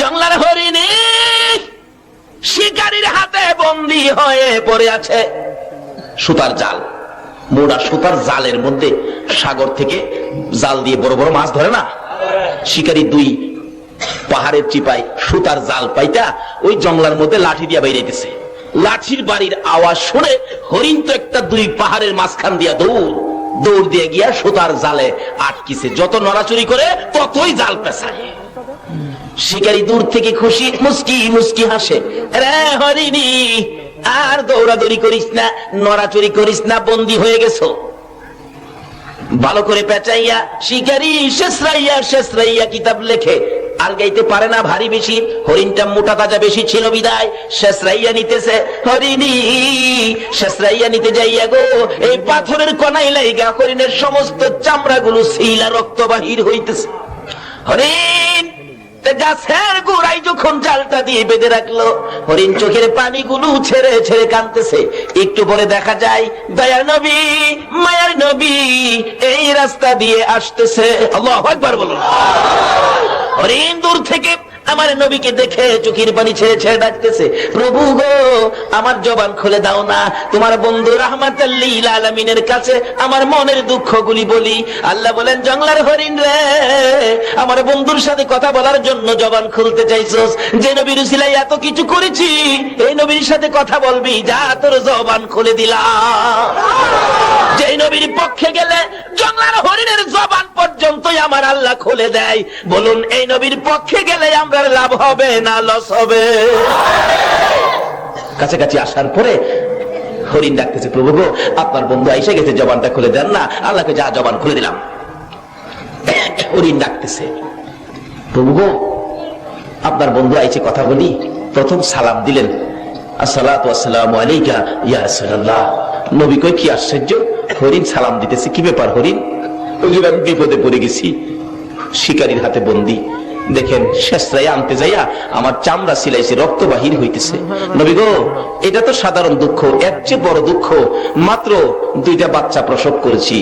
জঙ্গলার শিকারীর হাতে বন্দী হয়ে পড়ে আছে সুতার জাল। মোড়া সুতার জালের মধ্যে সাগর থেকে জাল দিয়ে বড় বড় মাছ ধরে না? শিকারী দুই পাহাড়ের চিপায় সুতার জাল পাইতা ওই জঙ্গলার মধ্যে লাঠি দিয়া বাইরেতেছে। লাঠির বাড়ির আওয়াজ শুনে হরিণ তো একটা দুই পাহাড়ের মাঝখান দিয়া দৌড়। দৌড় দিয়ে গিয়া সুতার জালে আটকিছে। যত নড়াচুরি করে ততই জাল পেছায় শিকারী দূর থেকে খুশি মুস্কি মুস্কি হাসে। রে হরিণী, আর দৌড়াদৌড়ি করিস না নড়াচুরি করিস না, বন্দি হয়ে গেছো। ভালো করে পেঁচাইয়া, শিকারি শেষরাইয়া শেষরাইয়া কিতাব লেখে। আর গাইতে পারে না ভারী বেশি, হরিণটা মোটা তাজা বেশি ছিল বিদায়। শেষরাইয়া নিতেছে, হরিণী, শেষরাইয়া নিতে যাইয়া গো, এই পাথরের কনাই লাইগা হরিণের সমস্ত চামড়াগুলো শিলা রক্ত বাহির হইতেছে। হরিণ গাছের গোড়ায় যখন জালটা দিয়ে বেঁধে রাখল, হরিণ চোখের পানিগুলো ছেড়ে ছেড়ে কানতেছে একটু পরে দেখা যায়, দয়ার নবী, মায়ার নবী এই রাস্তা দিয়ে আসতেছে। আল্লাহ একবার বলুন। হরিণ দূর থেকে আমার নবীকে দেখে চোখের পানি ছেড়ে ছেড়ে ডাকতেছে, প্রভু গো, আমার জবান খুলে দাও না। তোমার বন্ধু রাহমাতাল্লিল আলামিনের কাছে আমার মনের দুঃখগুলি বলি। আল্লাহ বলেন জঙ্গলার হরিণ রে, আমার বন্ধুর সাথে কথা বলার জন্য জবান খুলতে চাইছস। যে নবীর সিলাই এত কিছু করেছি, এই নবীর সাথে কথা বলবি, যা তোর জবান খুলে দিলাম। যে নবীর পক্ষে গেলে জঙ্গলার হরিণের জবান পর্যন্তই আমার আল্লাহ খুলে দেয়। বলুন, এই নবীর পক্ষে গেলে আমরা লাভ হবে না, লস হবে? কাছাকাছি আসার পরে হরিণ ডাকতেছে, প্রভু গো, আপনার বন্ধু এসে গেছে, জবানটা খুলে দেন না, আল্লাহকে যা জবান খুলে দিলাম। হরিণ ডাকতেছে, প্রভু আপনার বন্ধু কথা বলি। প্রথম সালাম দিলেন। আসসালামু আলাইকা ইয়া নবী কই, কি আশ্চর্য, হরিণ সালাম দিতেছে, কি ব্যাপার হরিণ? হুজুর আমি বিপদে পড়ে গেছি, শিকারীর হাতে বন্দি। দেখেন শেষরাই আনতে যাইয়া আমার চামড়া সিলাইছে, রক্ত বাহির হইতেছে। নবী গো, এটা তো সাধারণ দুঃখ, এর চেয়ে বড় দুঃখ। মাত্র দুইটা বাচ্চা প্রসব করেছি।